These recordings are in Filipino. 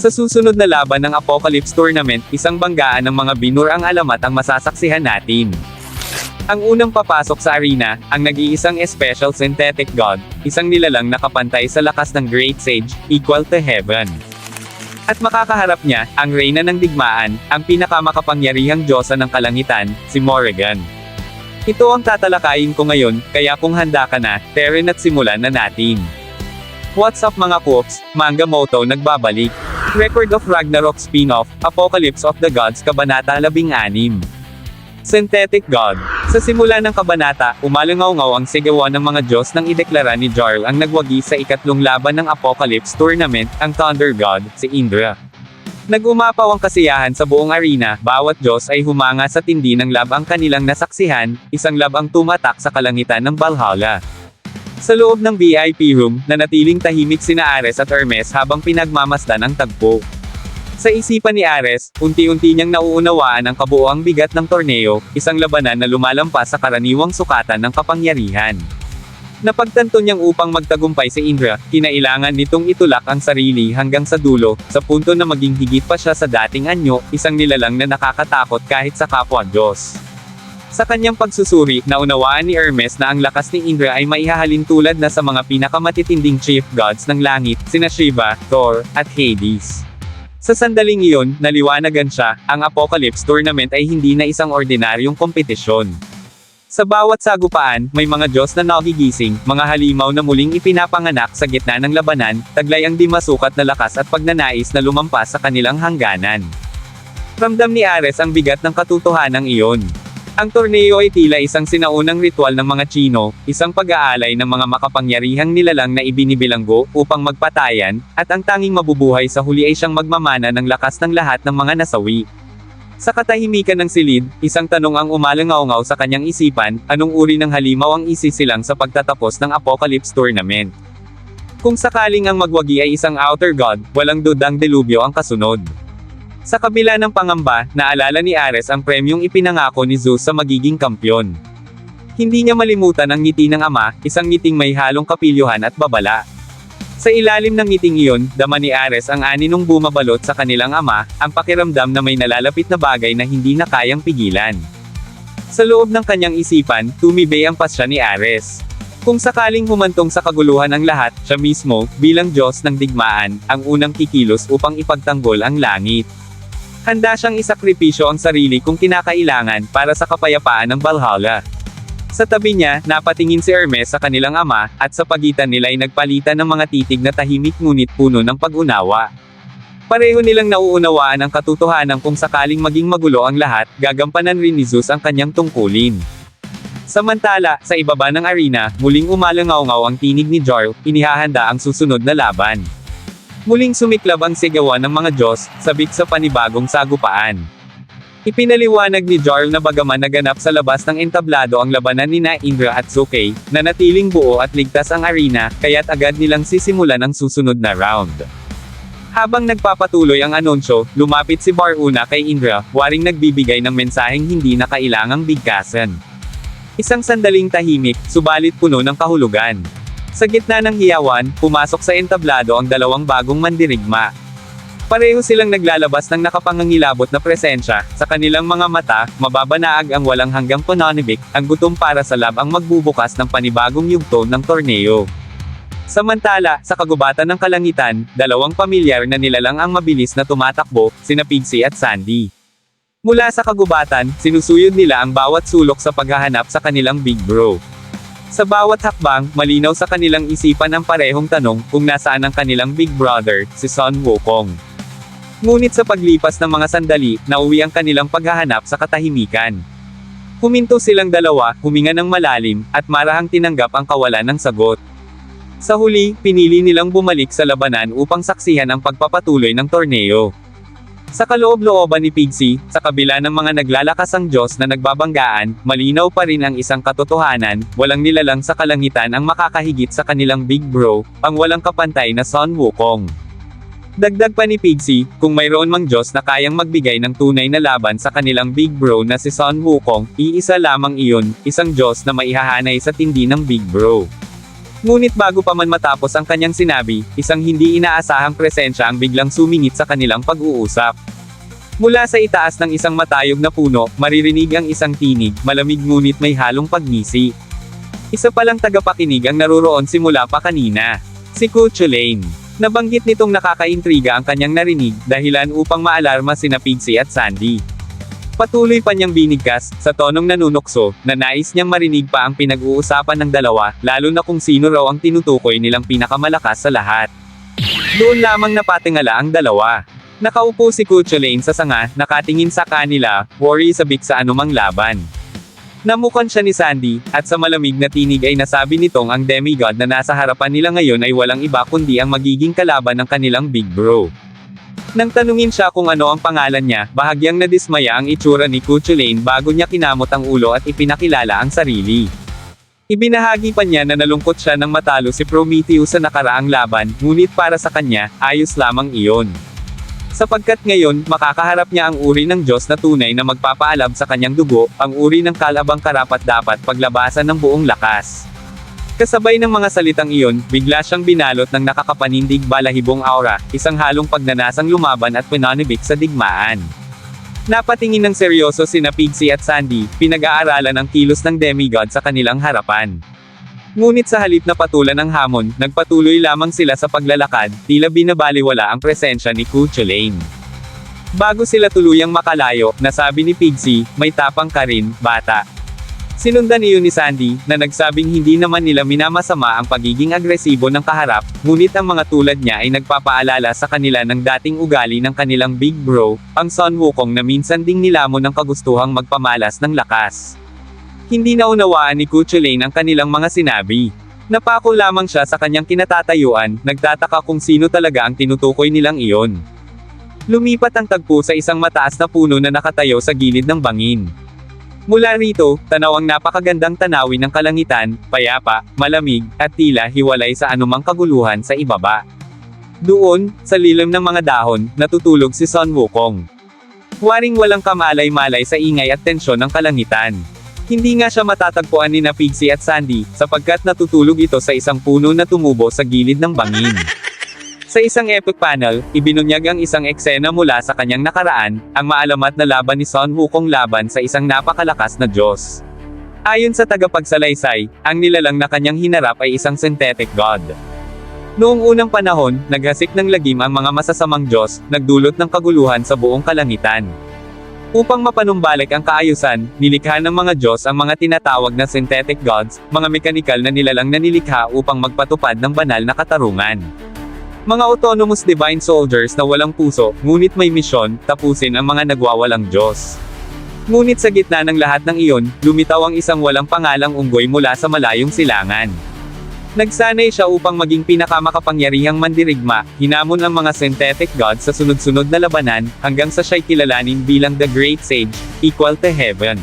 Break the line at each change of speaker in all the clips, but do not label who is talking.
Sa susunod na laban ng Apocalypse Tournament, isang banggaan ng mga binur ang alamat ang masasaksihan natin. Ang unang papasok sa arena, ang nag-iisang special synthetic god, isang nilalang nakapantay sa lakas ng Great Sage, equal to heaven. At makakaharap niya, ang reyna ng digmaan, ang pinakamakapangyarihang diyosa ng kalangitan, si Morrigan. Ito ang tatalakayin ko ngayon, kaya kung handa ka na, Terren at simulan na natin. What's up mga Coops, Manga Moto nagbabalik. Record of Ragnarok spin-off, Apocalypse of the Gods Kabanata 16. Synthetic God. Sa simula ng kabanata, umalangaw-ngaw ang sigawan ng mga Diyos nang ideklara ni Jarl ang nagwagi sa ikatlong laban ng Apocalypse Tournament, ang Thunder God, si Indra. Nag-umapaw ang kasiyahan sa buong arena, bawat Diyos ay humanga sa tindi ng lab ang kanilang nasaksihan, isang lab ang tumatak sa kalangitan ng Valhalla. Sa loob ng VIP room, nanatiling tahimik sina Ares at Hermes habang pinagmamasdan ang tagpo. Sa isipan ni Ares, unti-unti niyang nauunawaan ang kabuoang bigat ng torneo, isang labanan na lumalampas sa karaniwang sukatan ng kapangyarihan. Napagtanto niyang upang magtagumpay si Indra, kinailangan nitong itulak ang sarili hanggang sa dulo, sa punto na maging higit pa siya sa dating anyo, isang nilalang na nakakatakot kahit sa kapwa Diyos. Sa kanyang pagsusuri, naunawaan ni Hermes na ang lakas ni Indra ay maihahalin tulad na sa mga pinakamatitinding chief gods ng langit, sina Shiva, Thor, at Hades. Sa sandaling iyon, naliwanagan siya, ang Apocalypse Tournament ay hindi na isang ordinaryong kompetisyon. Sa bawat sagupaan, may mga Diyos na nagigising, mga halimaw na muling ipinapanganak sa gitna ng labanan, taglay ang di masukat na lakas at pagnanais na lumampas sa kanilang hangganan. Ramdam ni Ares ang bigat ng katotohanan iyon. Ang torneo ay tila isang sinaunang ritual ng mga Chino, isang pag-aalay ng mga makapangyarihang nilalang na ibinibilanggo upang magpatayan, at ang tanging mabubuhay sa huli ay siyang magmamana ng lakas ng lahat ng mga nasawi. Sa katahimikan ng silid, isang tanong ang umalangaw sa kanyang isipan, anong uri ng halimaw ang isisilang sa pagtatapos ng Apocalypse Tournament? Kung sakaling ang magwagi ay isang outer god, walang dudang delubyo ang kasunod. Sa kabila ng pangamba, naalala ni Ares ang premyong ipinangako ni Zeus sa magiging kampyon. Hindi niya malimutan ang ngiti ng ama, isang ngiting may halong kapilyuhan at babala. Sa ilalim ng ngiting iyon, dama ni Ares ang aninong bumabalot sa kanilang ama, ang pakiramdam na may nalalapit na bagay na hindi na kayang pigilan. Sa loob ng kanyang isipan, tumibay ang pasya ni Ares. Kung sakaling humantong sa kaguluhan ang lahat, siya mismo, bilang Diyos ng digmaan, ang unang kikilos upang ipagtanggol ang langit. Handa siyang isakripisyo ang sarili kung kinakailangan para sa kapayapaan ng Valhalla. Sa tabi niya, napatingin si Hermes sa kanilang ama, at sa pagitan nila ay nagpalitan ng mga titig na tahimik ngunit puno ng pag-unawa. Pareho nilang nauunawaan ang katotohanan kung sakaling maging magulo ang lahat, gagampanan rin ni Zeus ang kanyang tungkulin. Samantala, sa ibaba ng arena, muling umalangaw ang tinig ni Jarl, inihahanda ang susunod na laban. Muling sumiklab ang sigawan ng mga Diyos, sabik sa panibagong sagupaan. Ipinaliwanag ni Jarl na bagaman naganap sa labas ng entablado ang labanan ni na Indra at Sukey, na natiling buo at ligtas ang arena, kaya't agad nilang sisimulan ang susunod na round. Habang nagpapatuloy ang anunsyo, lumapit si Baruna kay Indra, waring nagbibigay ng mensaheng hindi na kailangang bigkasan. Isang sandaling tahimik, subalit puno ng kahulugan. Sa gitna ng hiyawan, pumasok sa entablado ang dalawang bagong mandirigma. Pareho silang naglalabas ng nakapangangilabot na presensya, sa kanilang mga mata, mababanaag ang walang hanggang pananibik, ang gutom para sa lab ang magbubukas ng panibagong yugto ng torneo. Samantala, sa kagubatan ng kalangitan, dalawang pamilyar na nilalang ang mabilis na tumatakbo, sina Pixie at Sandy. Mula sa kagubatan, sinusuyod nila ang bawat sulok sa paghahanap sa kanilang Big Bro. Sa bawat hakbang, malinaw sa kanilang isipan ang parehong tanong kung nasaan ang kanilang Big Brother, si Son Wukong. Ngunit sa paglipas ng mga sandali, nauwi ang kanilang paghahanap sa katahimikan. Huminto silang dalawa, huminga ng malalim, at marahang tinanggap ang kawalan ng sagot. Sa huli, pinili nilang bumalik sa labanan upang saksihan ang pagpapatuloy ng torneo. Sa kaloob-looban ni Pixie, sa kabila ng mga naglalakasang Diyos na nagbabanggaan, malinaw pa rin ang isang katotohanan, walang nilalang sa kalangitan ang makakahigit sa kanilang Big Bro, ang walang kapantay na Son Wukong. Dagdag pa ni Pixie, kung mayroon mang Diyos na kayang magbigay ng tunay na laban sa kanilang Big Bro na si Son Wukong, iisa lamang iyon, isang Diyos na maihahanay sa tindi ng Big Bro. Ngunit bago pa man matapos ang kanyang sinabi, isang hindi inaasahang presensya ang biglang sumingit sa kanilang pag-uusap. Mula sa itaas ng isang matayog na puno, maririnig ang isang tinig, malamig ngunit may halong pagngisi. Isa palang tagapakinig ang naruroon simula pa kanina. Si Kuchulain. Nabanggit nitong nakakaintriga ang kanyang narinig, dahilan upang maalarma sina Pixie at Sandy. Patuloy pa niyang binigkas, sa tonong nanunokso, na nais niyang marinig pa ang pinag-uusapan ng dalawa, lalo na kung sino raw ang tinutukoy nilang pinakamalakas sa lahat. Doon lamang napatingala ang dalawa. Nakaupo si Kuchulain sa sanga, nakatingin sa kanila, worry sabik sa anumang laban. Namukan siya ni Sandy, at sa malamig na tinig ay nasabi nitong ang demigod na nasa harapan nila ngayon ay walang iba kundi ang magiging kalaban ng kanilang big bro. Nang tanungin siya kung ano ang pangalan niya, bahagyang nadismaya ang itsura ni Kuchulain bago niya kinamot ang ulo at ipinakilala ang sarili. Ibinahagi pa niya na nalungkot siya nang matalo si Prometheus sa nakaraang laban, ngunit para sa kanya, ayos lamang iyon. Sapagkat ngayon, makakaharap niya ang uri ng Diyos na tunay na magpapaalam sa kanyang dugo, ang uri ng kalabang karapat-dapat paglabasan ng buong lakas. Kasabay ng mga salitang iyon, bigla siyang binalot ng nakakapanindig balahibong aura, isang halong pagnanasang lumaban at pinanibik sa digmaan. Napatingin ng seryoso sina Pixie at Sandy, pinag-aaralan ang kilos ng demigod sa kanilang harapan. Ngunit sa halip na patulan ng hamon, nagpatuloy lamang sila sa paglalakad, tila binabaliwala ang presensya ni Kuchulain. Bago sila tuluyang makalayo, nasabi ni Pixie, may tapang ka rin, bata. Sinundan iyon ni Sandy, na nagsabing hindi naman nila minamasama ang pagiging agresibo ng kaharap, ngunit ang mga tulad niya ay nagpapaalala sa kanila ng dating ugali ng kanilang big bro, ang Son Wukong na minsan ding nilamon ng kagustuhang magpamalas ng lakas. Hindi naunawaan ni Kuchulain ang kanilang mga sinabi. Napako lamang siya sa kanyang kinatatayuan, nagtataka kung sino talaga ang tinutukoy nilang iyon. Lumipat ang tagpo sa isang mataas na puno na nakatayo sa gilid ng bangin. Mula rito, tanaw ang napakagandang tanawin ng kalangitan, payapa, malamig, at tila hiwalay sa anumang kaguluhan sa ibaba. Doon, sa lilim ng mga dahon, natutulog si Son Wukong. Waring walang kamalay-malay sa ingay at tensyon ng kalangitan. Hindi nga siya matatagpuan ni na Pixie at Sandy, sapagkat natutulog ito sa isang puno na tumubo sa gilid ng bangin. Sa isang epic panel, ibinunyag ang isang eksena mula sa kanyang nakaraan, ang maalamat na laban ni Son Wukong laban sa isang napakalakas na Diyos. Ayon sa tagapagsalaysay, ang nilalang na kanyang hinarap ay isang synthetic god. Noong unang panahon, naghasik ng lagim ang mga masasamang Diyos, nagdulot ng kaguluhan sa buong kalangitan. Upang mapanumbalik ang kaayusan, nilikha ng mga Diyos ang mga tinatawag na synthetic gods, mga mekanikal na nilalang na nilikha upang magpatupad ng banal na katarungan. Mga autonomous divine soldiers na walang puso, ngunit may misyon, tapusin ang mga nagwawalang Diyos. Ngunit sa gitna ng lahat ng iyon, lumitaw ang isang walang pangalang unggoy mula sa malayong silangan. Nagsanay siya upang maging pinakamakapangyarihang mandirigma, hinamon ang mga synthetic gods sa sunod-sunod na labanan, hanggang sa siya'y kilalanin bilang the Great Sage, equal to heaven.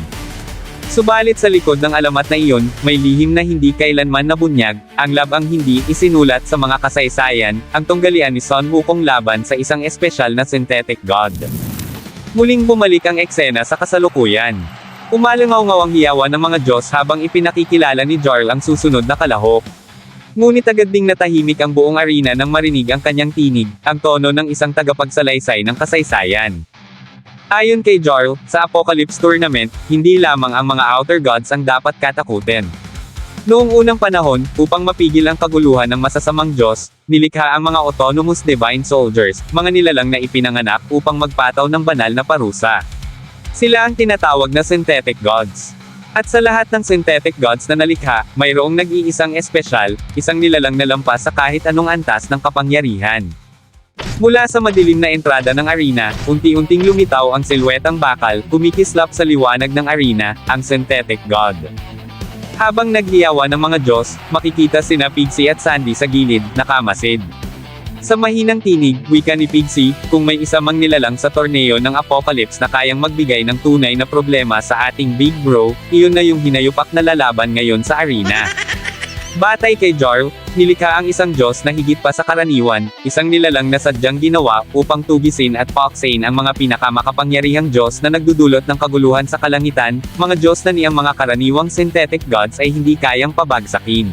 Subalit sa likod ng alamat na iyon, may lihim na hindi kailanman nabunyag, ang lab ang hindi isinulat sa mga kasaysayan, ang tunggalian ni Son Wukong laban sa isang espesyal na synthetic god. Muling bumalik ang eksena sa kasalukuyan. Umalangaw-ngaw ang hiyawan ng mga Diyos habang ipinakikilala ni Jarl ang susunod na kalahok. Ngunit agad ding natahimik ang buong arena nang marinig ang kanyang tinig, ang tono ng isang tagapagsalaysay ng kasaysayan. Ayon kay Jarl, sa Apocalypse Tournament, hindi lamang ang mga outer gods ang dapat katakutin. Noong unang panahon, upang mapigil ang kaguluhan ng masasamang Diyos, nilikha ang mga autonomous divine soldiers, mga nilalang na ipinanganak upang magpataw ng banal na parusa. Sila ang tinatawag na synthetic gods. At sa lahat ng synthetic gods na nalikha, mayroong nag-iisang espesyal, isang nilalang na lampas sa kahit anong antas ng kapangyarihan. Mula sa madilim na entrada ng arena, unti-unting lumitaw ang silwetang bakal, kumikislap sa liwanag ng arena, ang synthetic god. Habang naghiyawa ng mga Diyos, makikita sina Pixie at Sandy sa gilid, nakamasid. Sa mahinang tinig, wika ni Pixie, kung may isa mang nilalang sa torneo ng Apocalypse na kayang magbigay ng tunay na problema sa ating Big Bro, iyon na yung hinayupak na lalaban ngayon sa arena. Batay kay Jarl, nilikha ang isang Diyos na higit pa sa karaniwan, isang nilalang na sadyang ginawa upang tugisin at paksain ang mga pinakamakapangyarihang Diyos na nagdudulot ng kaguluhan sa kalangitan, mga Diyos na niyang mga karaniwang synthetic gods ay hindi kayang pabagsakin.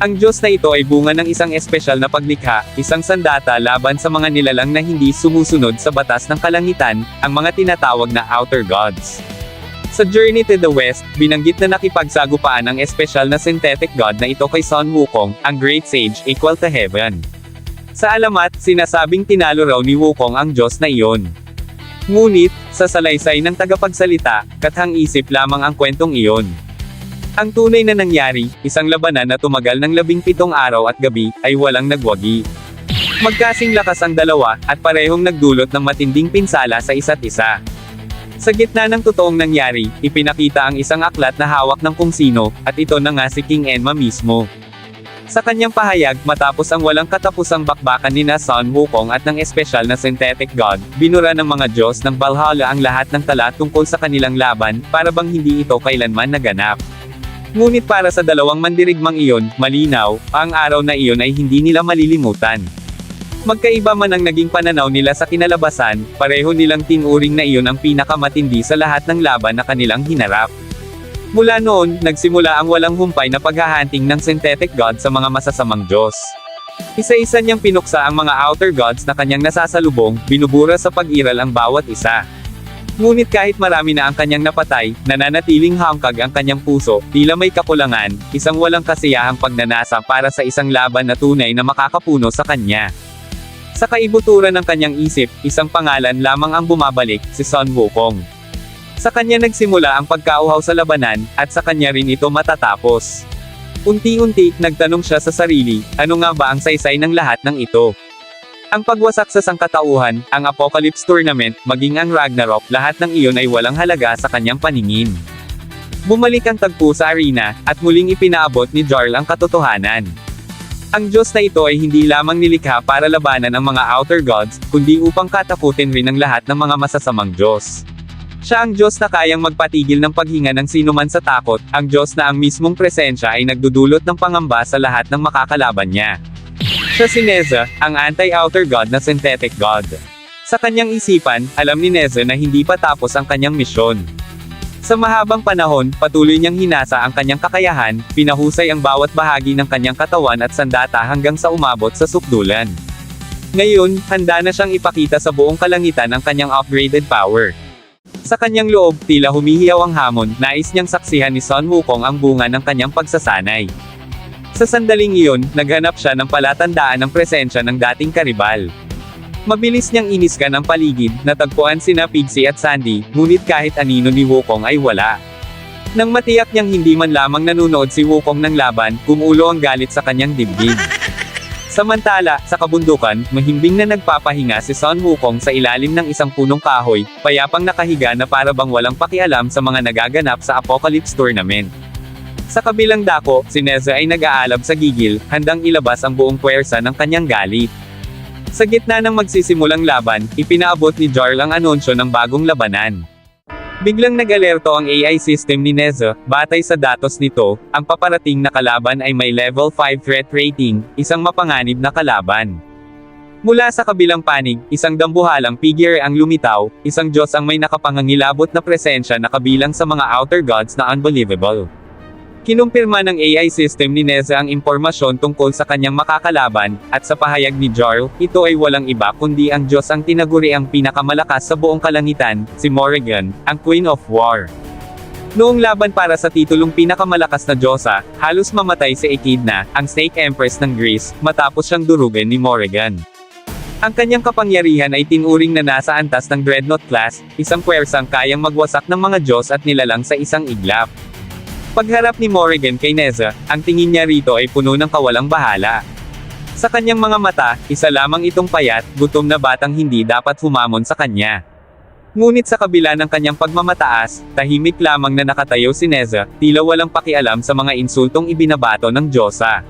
Ang Diyos na ito ay bunga ng isang espesyal na paglikha, isang sandata laban sa mga nilalang na hindi sumusunod sa batas ng kalangitan, ang mga tinatawag na outer gods. Sa Journey to the West, binanggit na nakipagsagupaan ang espesyal na synthetic god na ito kay Sun Wukong, ang Great Sage equal to heaven. Sa alamat, sinasabing tinalo raw ni Wukong ang Diyos na iyon. Ngunit, sa salaysay ng tagapagsalita, kathang isip lamang ang kwentong iyon. Ang tunay na nangyari, isang labanan na tumagal ng labing pitong araw at gabi, ay walang nagwagi. Magkasing lakas ang dalawa, at parehong nagdulot ng matinding pinsala sa isa't isa. Sa gitna ng totoong nangyari, ipinakita ang isang aklat na hawak ng kung sino, at ito na nga si King Enma mismo. Sa kanyang pahayag, matapos ang walang katapusang bakbakan ni na Sun Wukong at ng espesyal na synthetic god, binura ng mga Diyos ng Valhalla ang lahat ng tala tungkol sa kanilang laban, para bang hindi ito kailanman naganap. Ngunit para sa dalawang mandirigmang iyon, malinaw, ang araw na iyon ay hindi nila malilimutan. Magkaiba man ang naging pananaw nila sa kinalabasan, pareho nilang tinuring na iyon ang pinakamatindi sa lahat ng laban na kanilang hinarap. Mula noon, nagsimula ang walang humpay na paghahanting ng synthetic god sa mga masasamang Diyos. Isa-isa niyang pinuksa ang mga outer gods na kanyang nasasalubong, binubura sa pag-iral ang bawat isa. Ngunit kahit marami na ang kanyang napatay, nananatiling hangkag ang kanyang puso, tila may kakulangan, isang walang kasiyahang pagnanasa para sa isang laban na tunay na makakapuno sa kanya. Sa kaibuturan ng kanyang isip, isang pangalan lamang ang bumabalik, si Sun Wukong. Sa kanya nagsimula ang pagkauhaw sa labanan, at sa kanya rin ito matatapos. Unti-unti, nagtanong siya sa sarili, ano nga ba ang saysay ng lahat ng ito? Ang pagwasak sa sangkatauhan, ang Apocalypse Tournament, maging ang Ragnarok, lahat ng iyon ay walang halaga sa kanyang paningin. Bumalik ang tagpo sa arena, at muling ipinaabot ni Jarl ang katotohanan. Ang Diyos na ito ay hindi lamang nilikha para labanan ang mga outer gods, kundi upang katakutin rin ang lahat ng mga masasamang Diyos. Siya ang Diyos na kayang magpatigil ng paghinga ng sinuman sa takot, ang Diyos na ang mismong presensya ay nagdudulot ng pangamba sa lahat ng makakalaban niya. Siya si Neza, ang anti-outer god na synthetic god. Sa kanyang isipan, alam ni Neza na hindi pa tapos ang kanyang misyon. Sa mahabang panahon, patuloy niyang hinasa ang kanyang kakayahan, pinahusay ang bawat bahagi ng kanyang katawan at sandata hanggang sa umabot sa sukdulan. Ngayon, handa na siyang ipakita sa buong kalangitan ang kanyang upgraded power. Sa kanyang loob, tila humihiyaw ang hamon, nais niyang saksihan ni Sun Wukong ang bunga ng kanyang pagsasanay. Sa sandaling iyon, naghanap siya ng palatandaan ng presensya ng dating karibal. Mabilis niyang iniskan ang paligid, natagpuan sina Pixie at Sandy, ngunit kahit anino ni Wukong ay wala. Nang matiyak niyang hindi man lamang nanunood si Wukong ng laban, kumulo ang galit sa kanyang dibdib. Samantala, sa kabundukan, mahimbing na nagpapahinga si Sun Wukong sa ilalim ng isang punong kahoy, payapang nakahiga na para bang walang pakialam sa mga nagaganap sa Apocalypse Tournament. Sa kabilang dako, si Neza ay nag-aalab sa gigil, handang ilabas ang buong puwersa ng kanyang galit. Sa gitna ng magsisimulang laban, ipinaabot ni Jarl ang anunsyo ng bagong labanan. Biglang nag-alerto ang AI system ni Neza, batay sa datos nito, ang paparating na kalaban ay may level 5 threat rating, isang mapanganib na kalaban. Mula sa kabilang panig, isang dambuhalang figure ang lumitaw, isang Diyos ang may nakapangangilabot na presensya na kabilang sa mga outer gods na unbelievable. Kinumpirma ng AI system ni Neza ang impormasyon tungkol sa kanyang makakalaban, at sa pahayag ni Jarl, ito ay walang iba kundi ang Diyos ang tinaguri ang pinakamalakas sa buong kalangitan, si Morrigan, ang Queen of War. Noong laban para sa titulong pinakamalakas na Diyosa, halos mamatay si Echidna, ang Snake Empress ng Greece, matapos siyang durugan ni Morrigan. Ang kanyang kapangyarihan ay tinuring na nasa antas ng Dreadnought class, isang pwersang kayang magwasak ng mga Diyos at nilalang sa isang iglap. Pagharap ni Morrigan kay Neza, ang tingin niya rito ay puno ng kawalang bahala. Sa kanyang mga mata, isa lamang itong payat, gutom na batang hindi dapat humamon sa kanya. Ngunit sa kabila ng kanyang pagmamataas, tahimik lamang na nakatayo si Neza, tila walang pakialam sa mga insultong ibinabato ng Diyosa.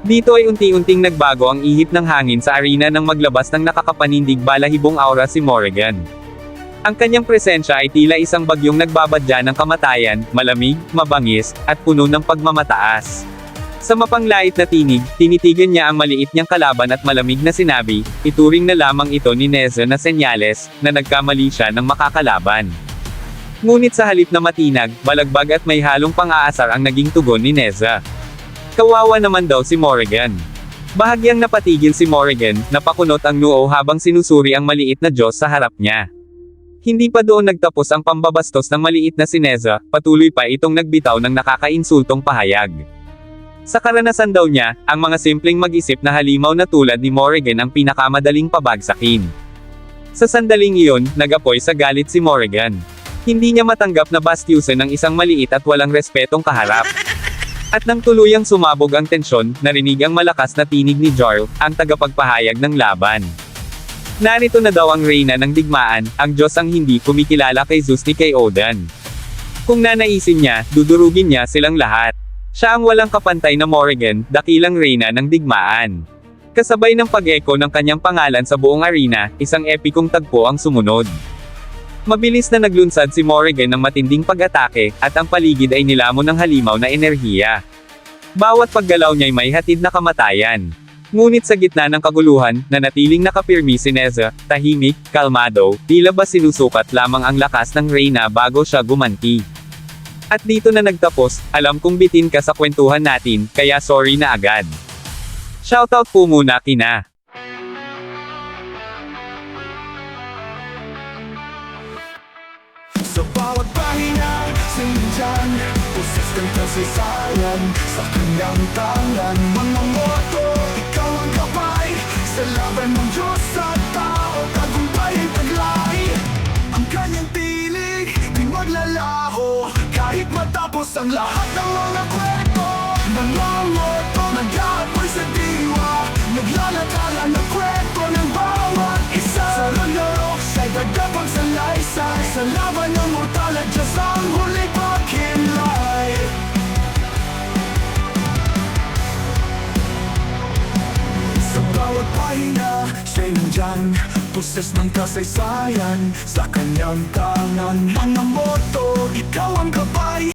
Dito ay unti-unting nagbago ang ihip ng hangin sa arena nang maglabas ng nakakapanindig balahibong aura si Morrigan. Ang kanyang presensya ay tila isang bagyong nagbabadya ng kamatayan, malamig, mabangis, at puno ng pagmamataas. Sa mapanglait na tinig, tinitigan niya ang maliit niyang kalaban at malamig na sinabi, ituring na lamang ito ni Neza na senyales, na nagkamali siya ng makakalaban. Ngunit sa halip na matinag, balagbag at may halong pang-aasar ang naging tugon ni Neza. Kawawa naman daw si Morrigan. Bahagyang napatigil si Morrigan, napakunot ang noo habang sinusuri ang maliit na Diyos sa harap niya. Hindi pa doon nagtapos ang pambabastos ng maliit na si Neza, patuloy pa itong nagbitaw ng nakakainsultong pahayag. Sa karanasan daw niya, ang mga simpleng mag-isip na halimaw na tulad ni Morrigan ang pinakamadaling pabagsakin. Sa sandaling iyon, nagapoy sa galit si Morrigan. Hindi niya matanggap na bastyusan ng isang maliit at walang respetong kaharap. At nang tuluyang sumabog ang tensyon, narinig ang malakas na tinig ni Jarl, ang tagapagpahayag ng laban. Narito na daw ang reyna ng digmaan, ang Diyos ang hindi kumikilala kay Zeus ni kay Odin. Kung nanaisin niya, dudurugin niya silang lahat. Siya ang walang kapantay na Morrigan, dakilang reyna ng digmaan. Kasabay ng pag-echo ng kanyang pangalan sa buong arena, isang epikong tagpo ang sumunod. Mabilis na naglunsad si Morrigan ng matinding pag-atake, at ang paligid ay nilamon ng halimaw na enerhiya. Bawat paggalaw niya'y may hatid na kamatayan. Ngunit sa gitna ng kaguluhan, nanatiling nakapirmi si Neza, tahimik, kalmado, tila ba sinusukat lamang ang lakas ng Reyna bago siya gumanti. At dito na nagtapos, alam kong bitin ka sa kwentuhan natin, kaya sorry na agad. Shoutout po muna kina.
Sa bawat pahinga, sinidyan Sa kanyang tangan Mga gabay Sa laban ng Diyos at tao Tagumpay ay taglay? Ang kanyang tilig, di maglalaho. Kahit matapos ang lahat ng mga kwento Mga moto, nag-aapoy sa diwa. Naglalatala ng kwento ng bawat isa. Sa Ragnarok, siya'y dagdapang sa laysay Sa laban ng mortal at Diyos ang huli paina Siya'y nandyan, puses ng kasaysayan Sa kanyang tangan Mga moto, ikaw ang gabay.